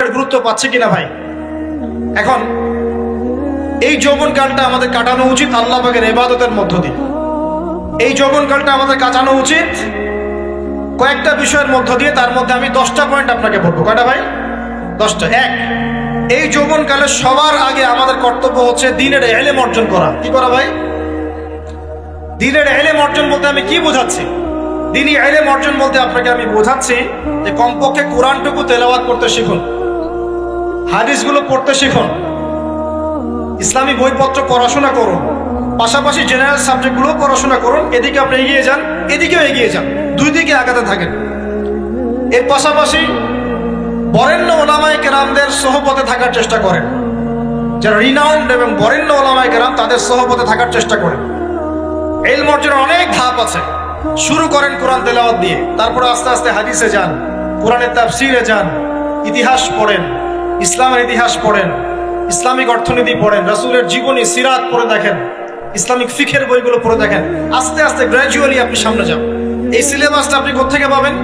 গুরুত্ব পাচ্ছে কিনা ভাই? এখন, এই যৌবনকালটা আমাদের কাটানো উচিত আল্লাহ পাকের এবাদতের মধ্য দিয়ে। এই যৌবনকালটা আমাদের কাটানো উচিত কয়েকটা বিষয়ের মধ্য দিয়ে, তার মধ্যে আমি দশটা পয়েন্ট আপনাকে বলব। কয়টা ভাই? দশটা। এক, এই যৌবনকালে সবার আগে আমাদের কর্তব্য হচ্ছে দিনের এলেম অর্জন করা। কি করা ভাই? দিনের এলেম অর্জন বলতে আমি কি বোঝাচ্ছি? দিনই এলেম অর্জন বলতে আপনাকে আমি বোঝাচ্ছি যে কমপক্ষে কোরআনটুকু তেলাওয়াত করতে শিখুন। হাদিসগুলো পড়তে শিখুন। ইসলামী বইপত্র পড়াশোনা করুন। পাশাপাশি জেনারেল সাবজেক্টগুলো পড়াশোনা করুন। এদিকে আপনি এগিয়ে যান, এদিকেও এগিয়ে যান। দুই দিকে আগাতে থাকেন। এর পাশাপাশি বরেণ্য ওলামায় কেরামদের সহপথে থাকার চেষ্টা করেন। যারা রিনাউন্ড এবং বরেণ্য ওলামায় কেরাম, তাদের সহপথে থাকার চেষ্টা করেন। এল অর্জনের অনেক ধাপ আছে। শুরু করেন কোরআন তেলাওয়াত দিয়ে। তারপরে আস্তে আস্তে হাদিসে যান, কোরআনের তাফসিরে যান, ইতিহাস পড়েন। ইসলামের ইতিহাস পড়েন, ইসলামিক অর্থনীতি পড়েন, রাসূলের জীবনী, সিরাত পড়ে দেখেন, ইসলামিক ফিখের বইগুলো পড়ে দেখেন, আস্তে আস্তে গ্র্যাজুয়ালি আপনি সামনে যান। এই সিলেবাসটা আপনি কোথেকে পাবেন?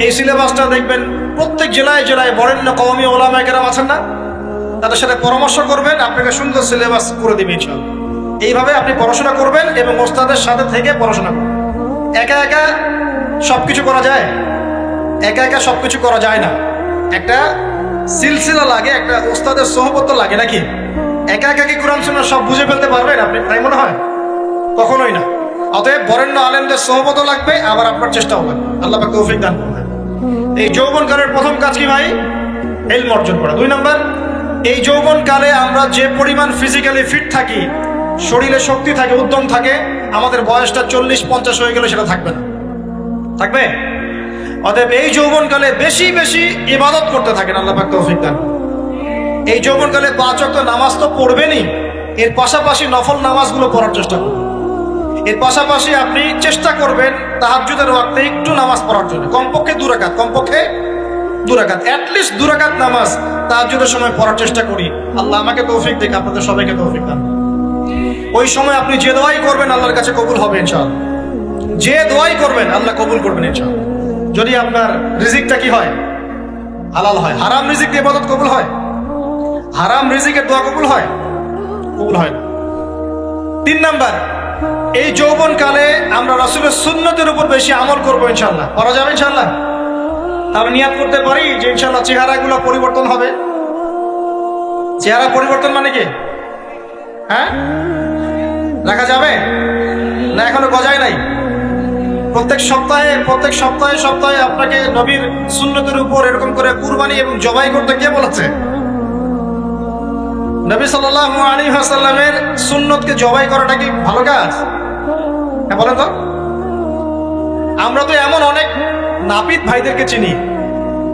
এই সিলেবাসটা দেখবেন প্রত্যেক জেলায় জেলায় বরেণ্য কওমি ওলামা কেরাম আছেন না? তাদের সাথে পরামর্শ করবেন, আপনাকে সুন্দর সিলেবাস করে দিবে ইনশাআল্লাহ। এইভাবে আপনি পড়াশোনা করবেন এবং ওস্তাদের সাথে থেকে পড়াশোনা করবেন। একা একা সবকিছু করা যায়? একা একা সবকিছু করা যায় না। একটা সিলসিলা লাগে, একটা ওস্তাদের সহবত লাগে নাকি? একা একা কি কোরআন শোনা সব বুঝে ফেলতে পারবেন আপনি? তাই মনে হয়? কখনোই না। অতএব বরেণ্য আলেমদের সহবত লাগবে, আবার আপনার চেষ্টাও লাগবে। আল্লাহ তৌফিক দান এই যৌবনকালের প্রথম কাজ কি ভাই? এলম অর্জন করা। দুই নম্বর, এই যৌবনকালে আমরা যে পরিমাণ ফিজিক্যালি ফিট থাকি, শরীরে শক্তি থাকে, উদ্যম থাকে, আমাদের বয়সটা চল্লিশ পঞ্চাশ হয়ে গেলে সেটা থাকবে না। থাকবে? অতএব এই যৌবনকালে বেশি বেশি ইবাদত করতে থাকেন, আল্লাহ পাক তৌফিক দান। এই যৌবনকালে পাঁচ ওয়াক্ত নামাজ তো পড়বেনই। এর পাশাপাশি নফল নামাজগুলো পড়ার চেষ্টা করবেন এর পাশাপাশি আপনি চেষ্টা করবেন তাহাজ্জুদের ওয়াক্তে একটু নামাজ পড়ার জন্য। কমপক্ষে দুরাকাত কমপক্ষে দুরাকাত অ্যাটলিস্ট দুরাকাত নামাজ তাহাজ্জুদের সময় পড়ার চেষ্টা করি। আল্লাহ আমাকে তৌফিক দিক, আপনাদের সবাইকে তৌফিক দান। ওই সময় আপনি যে দোয়াই করবেন, আল্লাহর কাছে কবুল হবে ইনশাআল্লাহ। যে দোয়াই করবেন, আল্লাহ কবুল করবেন ইনশাআল্লাহ। যদি আপনার রিজিকটা কি হয়? হালাল হয়। হারাম রিজিক দিয়ে ইবাদত কবুল হয়? হারাম রিজিকের দোয়া কবুল হয়? কবুল হয় তিন নাম্বার, এই যৌবন কালে আমরা রাসূলের সুন্নতের উপর বেশি আমল করব ইনশাল্লাহ করা যাবে ইনশাল্লাহ তাহলে নিয়াত করতে পারি যে ইনশাল্লাহ চেহারাগুলো পরিবর্তন হবে। চেহারা পরিবর্তন মানে কি? হ্যাঁ? রাখা যাবে? না, এখনও গজায় নাই? প্রত্যেক সপ্তাহে প্রত্যেক সপ্তাহে সপ্তাহে আপনাকে নবীর সুন্নতের উপর এরকম করে কুরবানি এবং জবাই করতে কে বলেছে? নবী সাল্লাল্লাহু আলাইহি ওয়াসাল্লামের সুন্নতকে জবাই করাটা কি ভালো কাজ? হ্যাঁ বলেন তো। আমরা তো এমন অনেক নাপিত ভাইদেরকে চিনি,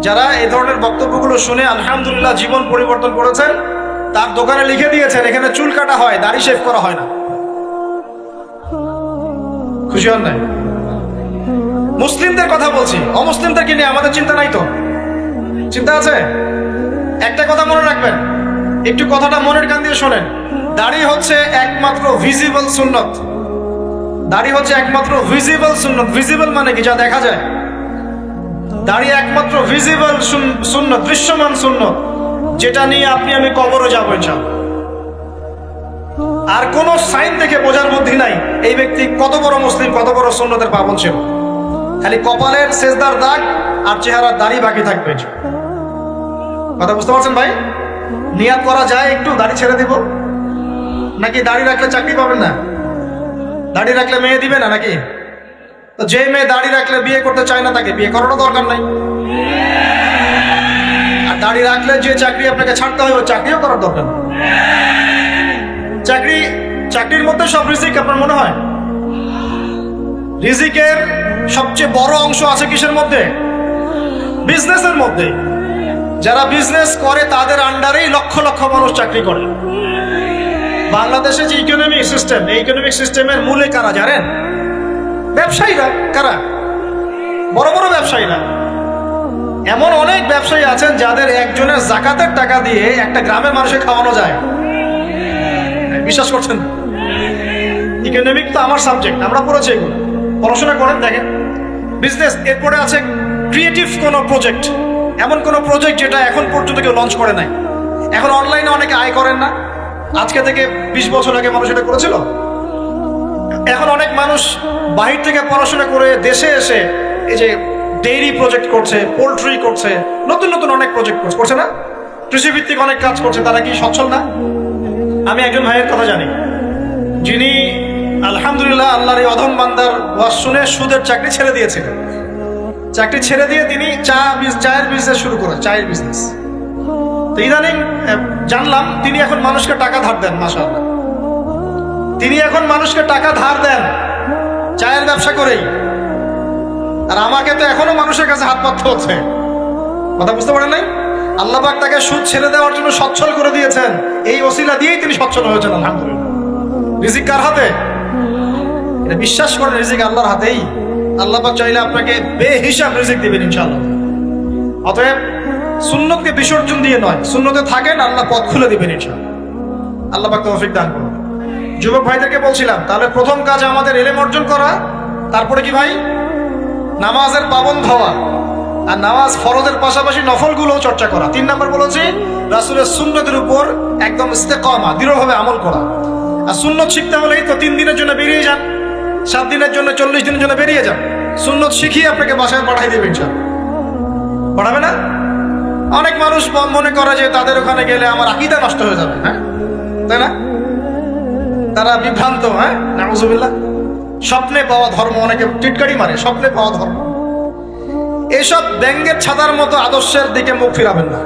যারা এই ধরনের বক্তব্যগুলো শুনে আলহামদুলিল্লাহ জীবন পরিবর্তন করেছেন, তার দোকানে লিখে দিয়েছেন, এখানে চুল কাটা হয়, দাড়ি শেভ করা হয় না। খুশি হন নাই? মুসলিমদের কথা বলছি। অমুসলিমদেরকে নিয়ে আমাদের চিন্তা নাই তো। চিন্তা আছে? একটা কথা মনে রাখবেন। একটু কথাটা মনের কান দিয়ে শোনেন। দাড়ি হচ্ছে একমাত্র ভিজিবল সুন্নত। দাড়ি হচ্ছে একমাত্র ভিজিবল সুন্নত। ভিজিবল মানে কি? যা দেখা যায়। দাড়ি একমাত্র ভিজিবল শূন্য দৃশ্যমান শূন্য যেটা নিয়ে আপনি আমি কবরও যাব ইনশাআল্লাহ। আর কোন সাইন দেখে বোঝার বুদ্ধি নাই। এই ব্যক্তি কত বড় মুসলিম, কত বড় সুন্নতের পাবন ছিল। খালি কপালের শেষদার দাগ আর চেহারার দাড়ি বাকি থাকবে কথা বুঝতে পারছেন ভাই? নিয়াত করা যায়, একটু দাড়ি ছেড়ে দিব। নাকি দাড়ি রাখলে চাকরি পাবেন না? দাড়ি রাখলে মেয়ে দিবে না নাকি? তো যে মেয়ে দাড়ি রাখলে বিয়ে করতে চায় না তাকে বিয়ে করারও দরকার নাই। আর দাড়ি রাখলে যে চাকরি আপনাকে ছাড়তে হবে ওই চাকরিও করার দরকার চাকরি, চাকরির মধ্যে সব রিজিক আপনার মনে হয়? রিজিকের সবচেয়ে বড় অংশ আছে কিসের মধ্যে? বিজনেসের মধ্যে। যারা বিজনেস করে তাদের আন্ডারেই লক্ষ লক্ষ মানুষ চাকরি করে। বাংলাদেশে যে ইকোনমিক সিস্টেম এই ইকোনমিক সিস্টেমের মূলে কারা জানেন? ব্যবসায়ীরা, কারা? বড় বড় ব্যবসায়ীরা। এমন অনেক ব্যবসায়ী আছেন যাদের একজনের জাকাতের টাকা দিয়ে একটা গ্রামের মানুষের খাওয়ানো যায়। বিশ্বাস করছেন? ইকোনমিক তো আমার সাবজেক্ট আমরা পড়েছি এগুলো। পড়াশোনা করেন, দেখেন। বিজনেস এরপরে আছে ক্রিয়েটিভ কোনো প্রজেক্ট এমন কোনো প্রজেক্ট যেটা এখন পর্যন্ত কেউ লঞ্চ করে নাই। এখন অনলাইনে অনেকে আয় করেন না। আজকে থেকে বিশ বছর আগে মানুষ এটা করেছিল। এখন অনেক মানুষ বাহির থেকে পড়াশোনা করে দেশে এসে এই যে ডেইরি প্রজেক্ট করছে পোলট্রি করছে, নতুন নতুন অনেক প্রজেক্ট করছে। করছে না? কৃষিভিত্তিক অনেক কাজ করছে, তারা কি সচ্ছল না? আমি একজন ভাইয়ের কথা জানি। যিনি আলহামদুলিল্লাহ, আল্লাহর এই অধম বান্দার ওয়াজ শুনে সুদের চাকরি ছেড়ে দিয়েছিলেন চাকরি ছেড়ে দিয়ে তিনি চা চায়ের বিজনেস শুরু করেন, চায়ের বিজনেস তো ইদানিং জানলাম তিনি এখন মানুষকে টাকা ধার দেন মাসাল্লাহ তিনি এখন মানুষকে টাকা ধার দেন, চায়ের ব্যবসা করেই। আর আমাকে তো এখনও মানুষের কাছে হাত পাততে হচ্ছে। কথা বুঝতে পারেন নাই? আল্লাহ পাক তাকে সুদ ছেড়ে দেওয়ার জন্য সচ্ছল করে দিয়েছেন। এই ওসিলা দিয়েই তিনি সচ্ছল হয়েছেন, আলহামদুলিল্লাহ। রিজিক কার হাতে? বিশ্বাস করেন রিজিক আল্লাহর হাতেই? আল্লাহ চাইলে আপনাকে বেহিসাব রিজিক দিবেন ইনশাআল্লাহ। অতএব সুন্নতকে বিসর্জন দিয়ে নয়, সুন্নতে থাকেন, আল্লাহ পথ খুলে দিবেন ইনশাআল্লাহ। আল্লাহ পাক তৌফিক দান করুন। যুবক ভাইদেরকে বলছিলাম, তাহলে প্রথম কাজ আমাদের এলেম অর্জন করা, তারপরে কি ভাই? নামাজের পাবন্ধ হওয়া আর নামাজ ফরজের পাশাপাশি নফলগুলোও চর্চা করা। তিন নম্বর বলেছি, রাসুলের সুন্নতের উপর একদম ইস্তেকমা, দৃঢ়ভাবে আমল করা। আর সুন্নত শিখতে হলেই তো তিন দিনের জন্য বেরিয়ে যান। সাত দিনের জন্য, চল্লিশ দিনের জন্য বেরিয়ে যান। সুন্নত শিখিয়ে আপনাকে বাসায় পাঠাই দেবে পড়াবে না? অনেক মানুষ মনে করে যে তাদের ওখানে গেলে আমার আকিদা নষ্ট হয়ে যাবে হ্যাঁ? তাই না? তারা বিভ্রান্ত হ্যাঁ? নাউজুবিল্লাহ। স্বপ্নে পাওয়া ধর্ম, অনেকে টিটকারি মারে, স্বপ্নে পাওয়া ধর্ম। এসব ব্যঙ্গের ছাতার মতো আদর্শের দিকে মুখ ফিরাবেন না।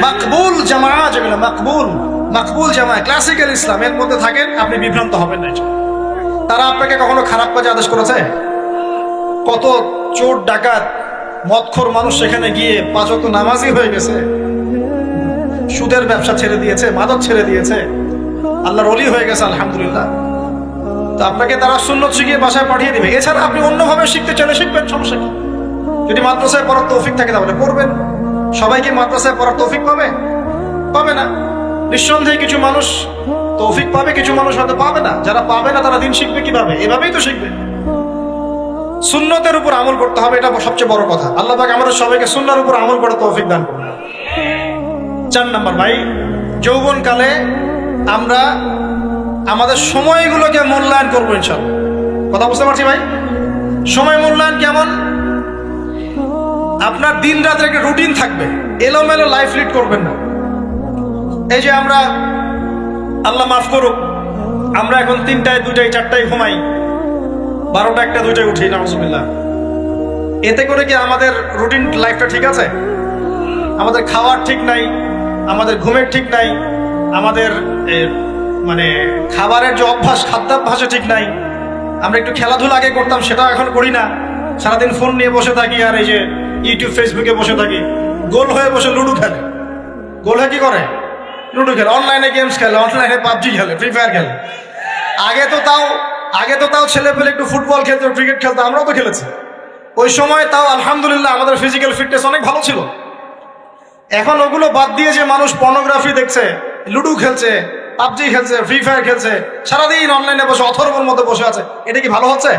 মাকবুল জামা যেগুলো মাকবুল। মাকবুল জামা ক্লাসিক্যাল ইসলাম, এর মধ্যে থাকেন, আপনি বিভ্রান্ত হবেন না তারা আপনাকে কখনো খারাপ কাজে আদেশ করেছে? কত চোর, ডাকাত, মদখোর মানুষ সেখানে গিয়ে পাঁচ পাঁচক নামাজি হয়ে গেছে। সুদের ব্যবসা ছেড়ে দিয়েছে, মাদক ছেড়ে দিয়েছে। আল্লাহর অলি হয়ে গেছে, আলহামদুলিল্লাহ। তো আপনাকে তারা শূন্য শিখিয়ে বাসায় পাঠিয়ে দিবে। এছাড়া আপনি অন্যভাবে শিখতে চলে শিখবেন, সমস্যা কি? যদি মাদ্রাসায় পড়ার তৌফিক থাকে তাহলে পড়বেন। সবাই কি মাদ্রাসায় পড়ার তৌফিক পাবে? পাবে না। নিঃসন্দেহে কিছু মানুষ তৌফিক পাবে, কিছু মানুষ হয়তো পাবে না। যারা পাবে না, তারা দিন শিখবে কীভাবে? এভাবেই তো শিখবে। সুন্নতের উপর আমল করতে হবে, এটা সবচেয়ে বড় কথা। আল্লাহ পাক আমাদের সবাইকে সুন্নার উপর আমল করে তৌফিক দান করুন। চার নাম্বার, ভাই, যৌবনকালে আমরা আমাদের সময়গুলোকে মূল্যায়ন করব ইনশাল্লাহ কথা বুঝতে পারছি, ভাই? সময় মূল্যায়ন কেমন? আপনার দিন রাতের একটা রুটিন থাকবে। এলোমেলো লাইফ লিড করবেন না। এই যে আমরা, আল্লাহ মাফ করুক, আমরা এখন তিনটায়, দুটায়, চারটায় ঘুমাই। বারোটা একটা দুইটায় উঠি নামসুবিল্লাহ এতে করে কি আমাদের রুটিন লাইফটা ঠিক আছে? আমাদের খাওয়ার ঠিক নাই, আমাদের ঘুমের ঠিক নাই, আমাদের মানে খাবারের যে অভ্যাস, খাদ্যাভ্যাসও ঠিক নাই। আমরা একটু খেলাধুলা আগে করতাম, সেটাও এখন করি না। সারাদিন ফোন নিয়ে বসে থাকি আর এই যে ইউটিউব, ফেসবুকে বসে থাকি। গোল হয়ে বসে লুডো খেলে। গোল হয়ে কি করে? লুডো খেলে অনলাইনে গেমস খেলে অনলাইনে পাবজি খেলে ফ্রি ফায়ার খেলে। আগে তো তাও, আগে তো তাও ছেলে পেলে একটু ফুটবল খেলতো ক্রিকেট খেলতো, আমরাও তো খেলেছি। ওই সময় তাও আলহামদুলিল্লাহ আমাদের ফিজিক্যাল ফিটনেস অনেক ভালো ছিল। এখন ওগুলো বাদ দিয়ে যে মানুষ পর্নোগ্রাফি দেখছে, লুডো খেলছে পাবজি খেলছে ফ্রি ফায়ার খেলছে, সারাদিন অনলাইনে বসে, অথর্বর মধ্যে বসে আছে, এটা কি ভালো হচ্ছে?